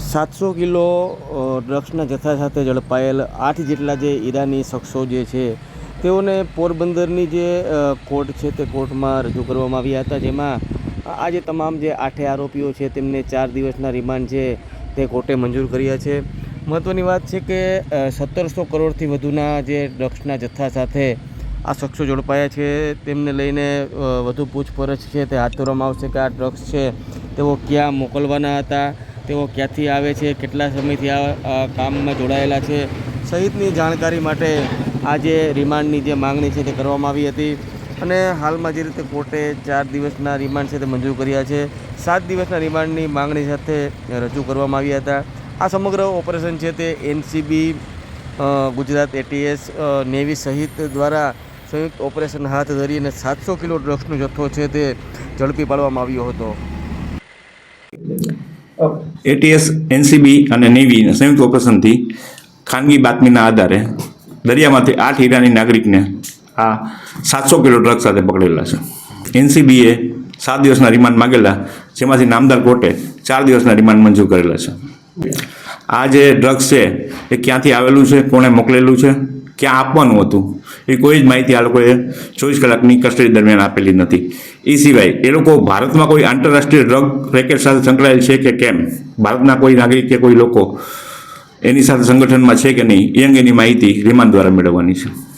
સાતસો કિલો ડ્રગ્સના જથ્થા સાથે ઝડપાયેલ આઠ જેટલા જે ઈરાની શખ્સો જે છે, તેઓને પોરબંદરની જે કોર્ટ છે તે કોર્ટમાં રજૂ કરવામાં આવ્યા હતા. જેમાં આ જે તમામ જે આઠે આરોપીઓ છે તેમને ચાર દિવસના રિમાન્ડ છે તે કોર્ટે મંજૂર કર્યા છે. મહત્ત્વની વાત છે કે સત્તરસો કરોડથી વધુના જે ડ્રગ્સના જથ્થા સાથે આ શખ્સો ઝડપાયા છે. તેમને લઈને વધુ પૂછપરછ છે. તે હાથ ધરવામાં આવશે કે આ ડ્રગ્સ છે, તેઓ ક્યાં મોકલવાના હતા? તેઓ ક્યાંથી આવે છે, કેટલા સમયથી આ કામમાં જોડાયેલા છે, સહિતની જાણકારી માટે આ જે રિમાન્ડની જે માંગણી છે તે કરવામાં આવી હતી. અને હાલમાં જે રીતે કોર્ટે ચાર દિવસના રિમાન્ડ છે તે મંજૂર કર્યા છે. સાત દિવસના રિમાન્ડની માંગણી સાથે રજૂ કરવામાં આવ્યા હતા. આ સમગ્ર ઓપરેશન છે તે એનસીબી ગુજરાત એટીએસ નેવી સહિત દ્વારા સંયુક્ત ઓપરેશન હાથ ધરી અને સાતસો કિલો ડ્રગ્સનો જથ્થો છે તે ઝડપી પાડવામાં આવ્યો હતો. એટીએસ એનસીબી અને નેવીના સંયુક્ત ઓપરેશનથી ખાનગી બાતમીના આધારે દરિયામાંથી આઠ ઈરાની નાગરિકને આ સાતસો કિલો ડ્રગ સાથે પકડેલા છે. એનસીબીએ સાત દિવસના રિમાન્ડ માગેલા, જેમાંથી નામદાર કોર્ટે ચાર દિવસના રિમાન્ડ મંજૂર કરેલા છે. આ જે ડ્રગ્સ છે, એ ક્યાંથી આવેલું છે, કોણે મોકલેલું છે? ક્યાં આપવાનું હતું. એ કોઈ જ માહિતી આ લોકોએ ચોવીસ કલાકની કસ્ટડી દરમિયાન આપેલી નથી. એ સિવાય એ લોકો ભારતમાં કોઈ આંતરરાષ્ટ્રીય ડ્રગ રેકેટ સાથે સંકળાયેલ છે કે કેમ? ભારતના કોઈ નાગરિક કે કોઈ લોકો એની સાથે સંગઠનમાં છે કે નહીં? એ અંગેની માહિતી રિમાન્ડ દ્વારા મેળવવાની છે.